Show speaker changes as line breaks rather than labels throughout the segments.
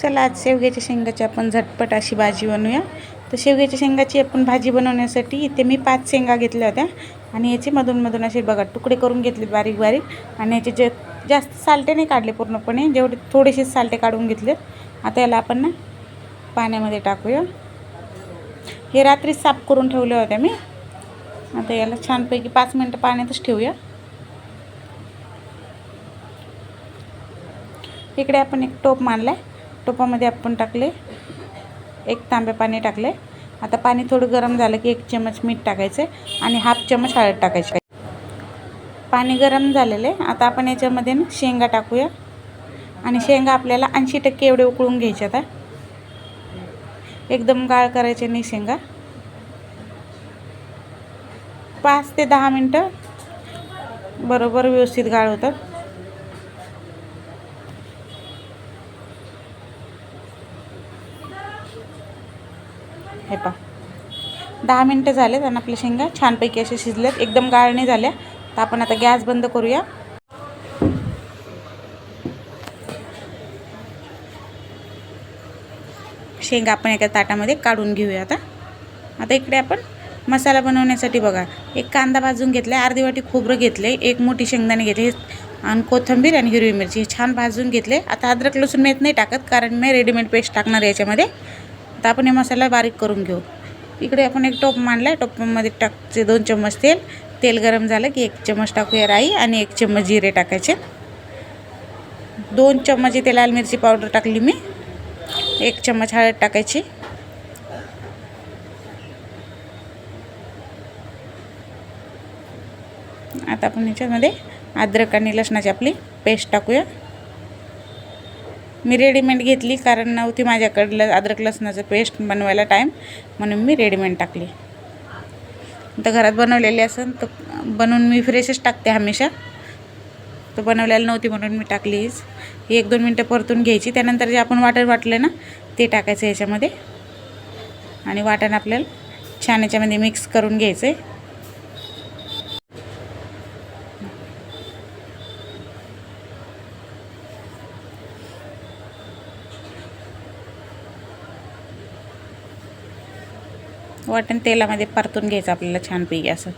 चला आज शेवग्याच्या शेंगाची आपण झटपट अशी भाजी बनवूया. तर शेवग्याच्या शेंगाची आपण भाजी बनवण्यासाठी इथे मी पाच शेंगा घेतल्या होत्या. आणि याचे मधूनमधून असे बघा तुकडे करून घेतले बारीक बारीक. आणि याचे जे जास्त सालटे नाही काढले पूर्णपणे जेवढे थोडेसे सालटे काढून घेतले आता याला आपण ना पाण्यामध्ये टाकूया. हे रात्री साफ करून ठेवल्या होत्या मी. आता याला छानपैकी पाच मिनटं पाण्यातच ठेवूया. इकडे आपण एक टोप मांडला आहे टोपामध्ये आपण टाकले. एक तांबे पाणी टाकले. आता पाणी थोडं गरम झालं की एक चमच मीठ टाकायचं आणि हाफ चमच हळद टाकायची. पाणी गरम झालेलं आहे. आता आपण याच्यामध्ये ना शेंगा टाकूया. आणि शेंगा आपल्याला ऐंशी टक्के एवढे उकळून घ्यायचे आता. एकदम गाळ करायचे नाही शेंगा. पाच ते दहा मिनटं बरोबर व्यवस्थित गाळ होतात. हे पा दहा मिनटं झालेत आणि आपल्या शेंगा. छानपैकी असे शिजल्यात. एकदम गाळ नाही झाल्या. तर आपण आता गॅस बंद करूया. शेंगा आपण एका ताटामध्ये काढून घेऊया आता. आता इकडे आपण मसाला बनवण्यासाठी बघा. एक कांदा भाजून घेतला आहे अर्धी वाटी खोबरं घेतले एक मोठी शेंगदाणे घेतले. आणि कोथिंबीर आणि हिरवी मिरची छान भाजून घेतले. आता अद्रक लसूण मी नाही टाकत कारण मी रेडीमेड पेस्ट टाकणार याच्यामध्ये. आता आपण हे मसाला बारीक करून घेऊ. इकडे आपण एक टोप मांडला आहे टोपमध्ये टाकचे दोन चम्मच तेल. तेल गरम झालं की एक चम्मच टाकूया राई आणि एक चम्मच जिरे टाकायचे. दोन चम्मच इथे लाल मिरची पावडर टाकली मी. एक चम्मच हळद टाकायची. आता आपण ह्याच्यामध्ये अद्रक आणि लसणाची आपली पेस्ट टाकूया. मी रेडीमेड घेतली कारण नव्हती माझ्याकडलं अद्रक लसणाचं पेस्ट बनवायला टाईम म्हणून मी रेडीमेड टाकली. तर घरात बनवलेली असेल तर बनवून मी फ्रेशच टाकते हमेशा. तर बनवलेली नव्हती म्हणून मी टाकलीच ही एक दोन मिनटं परतून घ्यायची. त्यानंतर जे आपण वाटण वाटलं ना ते टाकायचं याच्यामध्ये आणि वाटण आपल्याला छान याच्यामध्ये मिक्स करून घ्यायचं आहे वाटण तेलामध्ये परतून घ्यायचं आपल्याला छानपैकी असं.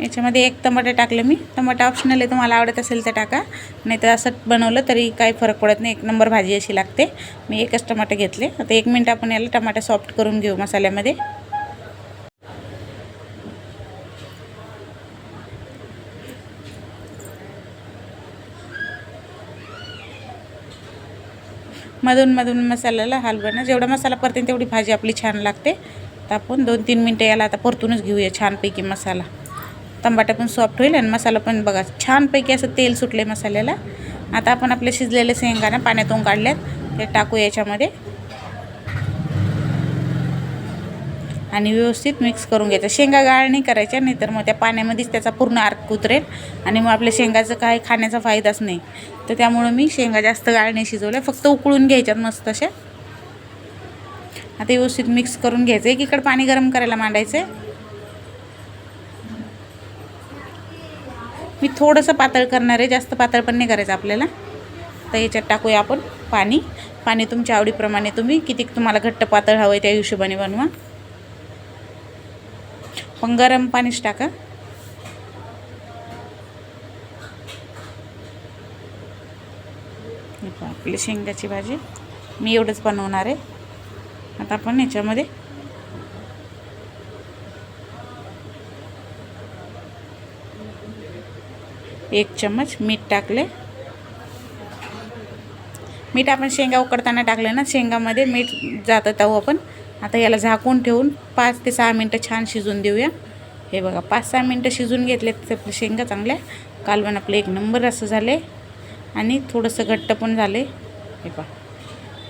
याच्यामध्ये एक टमाटर टाकलं मी. टमाटा ऑप्शनल आहे तुम्हाला आवडत असेल तर टाका. नाही तर असं बनवलं तरी काही फरक पडत नाही. एक नंबर भाजी अशी लागते. मी एकच टमाटर घेतले. आता एक मिनटं आपण याला टमाटर सॉफ्ट करून घेऊ मसाल्यामध्ये. मधून मधून मसाल्याला हलवणं जेवढा मसाला परतेन तेवढी भाजी आपली छान लागते. तर आपण दोन तीन मिनटं याला आता परतूनच घेऊया छानपैकी मसाला. तंबाटा पण सॉफ्ट होईल आणि मसाला पण बघा छानपैकी असं तेल सुटले मसाल्याला. आता आपण आपले शिजलेले शेंगाना पाण्यातून काढल्यात. ते टाकू याच्यामध्ये. आणि व्यवस्थित मिक्स करून घ्यायचं. शेंगा गाळ नाही करायच्या नाहीतर मग त्या पाण्यामध्येच त्याचा पूर्ण अर्क उतरेल आणि मग आपल्या शेंगाचं काय खाण्याचा फायदाच नाही. तर त्यामुळं मी शेंगा जास्त गाळ नाही शिजवल्या फक्त उकळून घ्यायच्यात मस्त अशा. आता व्यवस्थित मिक्स करून घ्यायचं. एकीकडे पाणी गरम करायला मांडायचं आहे मी थोडंसं पातळ करणार आहे जास्त पातळ पण नाही करायचं आपल्याला. तर याच्यात टाकूया आपण पाणी. पाणी तुमच्या आवडीप्रमाणे तुम्ही किती तुम्हाला घट्ट पातळ हवं आहे त्या हिशोबाने बनवा. पण गरम पाणीच टाका. आपली शेंगाची भाजी मी एवढंच बनवणार आहे. आता आपण याच्यामध्ये एक चम्मच मीठ टाकले. मीठ आपण शेंगा उकडताना टाकले ना शेंगामध्ये मीठ जातं तेव्हा आपण. आता याला झाकून ठेवून पाच ते सहा मिनटं छान शिजून देऊया. हे बघा पाच सहा मिनटं शिजून घेतले तर आपल्या शेंगा चांगल्या. कालवण आपलं एक नंबर असं झाले. आणि थोडंसं घट्ट पण झाले. हे पहा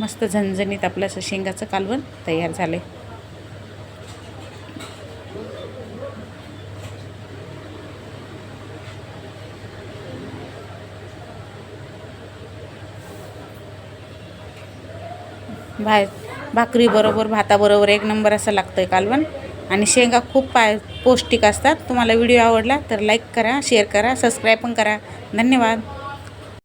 मस्त झणझणीत आपलं असं शेंगाचं कालवण तयार झालं. आहे भा भाकरी बरोबर भाताबरोबर एक नंबर असं लागतं आहे कालवण. आणि शेंगा खूप पाय पौष्टिक असतात. तुम्हाला व्हिडिओ आवडला तर लाईक करा शेअर करा सबस्क्राईब पण करा. धन्यवाद.